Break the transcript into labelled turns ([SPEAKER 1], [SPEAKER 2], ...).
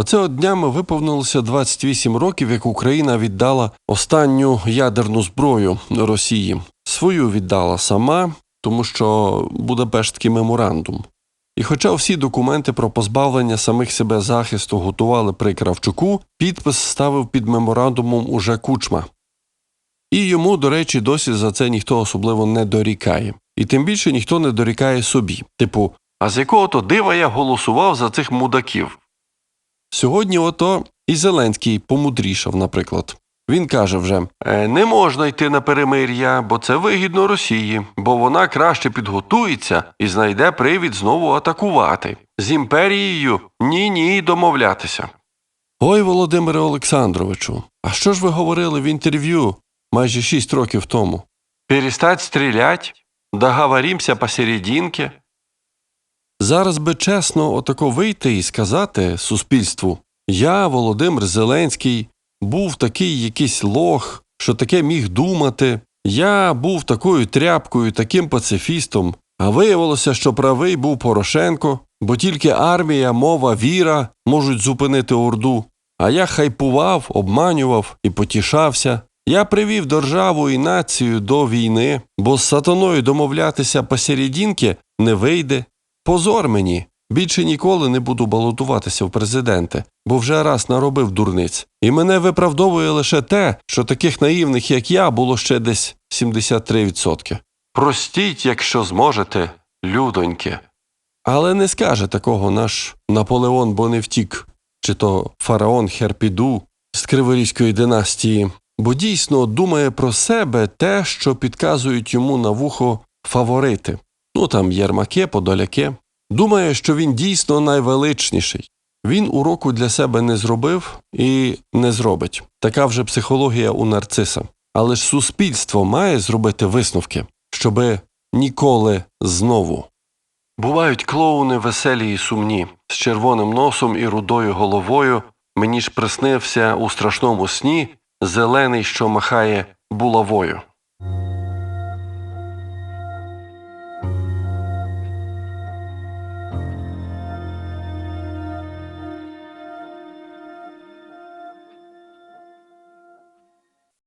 [SPEAKER 1] Оце от днями виповнилося 28 років, як Україна віддала останню ядерну зброю Росії. Свою віддала сама, тому що Будапештський меморандум. І хоча всі документи про позбавлення самих себе захисту готували при Кравчуку, підпис ставив під меморандумом уже кучма. І йому, до речі, досі за це ніхто особливо не дорікає. І тим більше ніхто не дорікає собі. Типу, а з якого то дива я голосував за цих мудаків? Сьогодні ото і Зеленський помудрішав, наприклад. Він каже вже: «Е, не можна йти на перемир'я, бо це вигідно Росії, бо вона краще підготується і знайде привід знову атакувати. З імперією ні ні домовлятися. Ой, Володимире Олександровичу, а що ж ви говорили в інтерв'ю майже шість років тому? Перестать стрілять, договоримся посерединке. Зараз би чесно отако вийти і сказати суспільству: я, Володимир Зеленський, був такий якийсь лох, що таке міг думати. Я був такою тряпкою, таким пацифістом. А виявилося, що правий був Порошенко, бо тільки армія, мова, віра можуть зупинити Орду. А я хайпував, обманював і потішався. Я привів державу і націю до війни, бо з сатаною домовлятися посередінки не вийде. Позор мені. Більше ніколи не буду балотуватися в президенти, бо вже раз наробив дурниць. І мене виправдовує лише те, що таких наївних, як я, було ще десь 73%. Простіть, якщо зможете, людоньки. Але не скаже такого наш Наполеон Боневтік, чи то фараон Херпіду з Криворізької династії, бо дійсно думає про себе те, що підказують йому на вухо фаворити. Ну там Єрмаке, Подоляке. Думає, що він дійсно найвеличніший. Він уроку для себе не зробив і не зробить. Така вже психологія у нарциса. Але ж суспільство має зробити висновки, щоби ніколи знову. Бувають клоуни веселі і сумні, з червоним носом і рудою головою. Мені ж приснився у страшному сні зелений, що махає булавою.